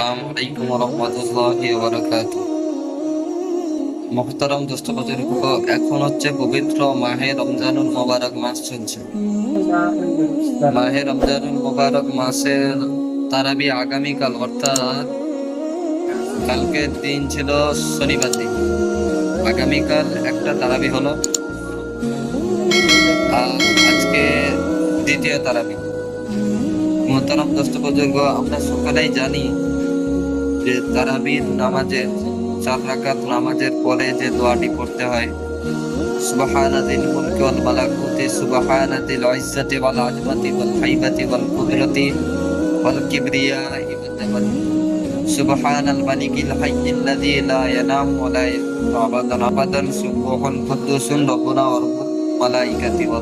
আসসালামু আলাইকুম রহমতুল্লাহি ওবারাকাতু মোহতারাম দোস্ত এখন হচ্ছে পবিত্র মাহে রমজানুল মোবারক মাস চলছে। মাহে রমজানুল মোবারক মাসের তারাবি আগামীকাল, অর্থাৎ কালকের দিন ছিল শনিবার দিন। আগামীকাল একটা তারাবি হলো, আর আজকে দ্বিতীয় তারাবি। মোহতারাম দোস্ত আমরা সকলেই জানি যে তারাবির নামাজের চার রাকাত নামাজের পরে যে দোয়াটি পড়তে হয়। সুবহানাদিল মুলকি ওয়াল মালাকুতি সুবহানাদিল ইজ্জতি ওয়াল আজমতি ওয়াল হাইবাতি ওয়াল কুদরতি ওয়াল কিবরিয়াই ওয়াল সুবহানাল মালিকিল হাইয়্যিল লাযী লা ইয়ানামু ওয়া লা ইয়ামুতু আবাদান আবাদান সুবহান কুদ্দুসুন ওয়া মালাইকাতি ওয়া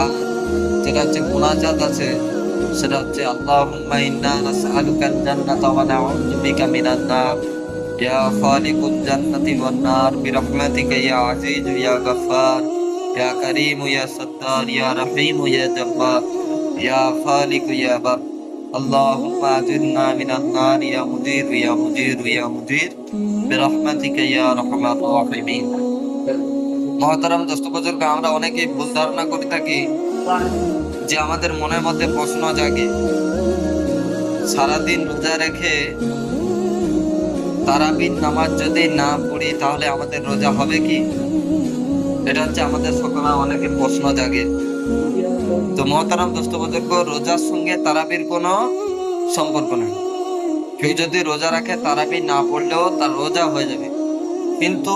আর যেটা হচ্ছে মুনাজাত আছে সেটা হচ্ছে আল্লাহুম্মা ইন্না নাসআলুকাল জান্নাতা ওয়া নাউযু বিকা মিনান নার ইয়া খালিকুল জান্নাতি ওয়ান নার বিরহমাতিকা ইয়া আজিজ ইয়া গফফার ইয়া কারীম ইয়া সত্তার ইয়া রহিম ইয়া জব্বার ইয়া খালিক ইয়া বার اللهم اجرنا من النار يا مدير يا مدير يا مدير برحمتك يا ارحم الراحمين মহতারাম দোস্ত বুজুর্গ আমরা অনেকেই ভুল ধারণা করে থাকি যে আমাদের মনের মধ্যে প্রশ্ন জাগে, সারাদিন রোজা রেখে তারাবির নামাজ যদি না পড়ি, তাহলে আমাদের রোজা হবে কি? এটা হচ্ছে আমাদের সকলে অনেকে প্রশ্ন জাগে। তো মহতারাম দোস্ত রোজার সঙ্গে তারাবির কোনো সম্পর্ক নেই। কেউ যদি রোজা রাখে তারাবি না পড়লেও তার রোজা হয়ে যাবে। কিন্তু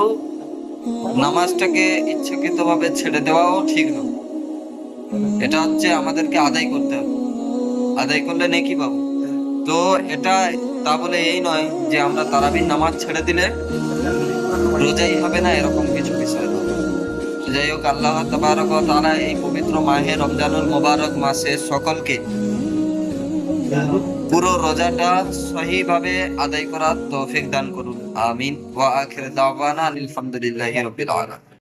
নামাজটাকে ইচ্ছাকৃতভাবে ছেড়ে দেওয়াও ঠিক নয়। এটা হচ্ছে আমাদেরকে আদায় করতে হবে। আদায় করলে নেকি পাবো। তো এটা তা বলে এই নয় যে আমরা তারাবির নামাজ ছেড়ে দিলে রোজাই হবে না, এরকম কিছু বিষয় যাই হোক, আল্লাহ তাবারক তাআলা এই পবিত্র মাহে রমজানুল মোবারক মাসে সকলকে পুরো রোজাটা সহিভাবে আদায় করার তৌফিক দান করুন। আমিন। ওয়া আখির দাওয়ানা আলহামদুলিল্লাহি রাব্বিল আলামিন।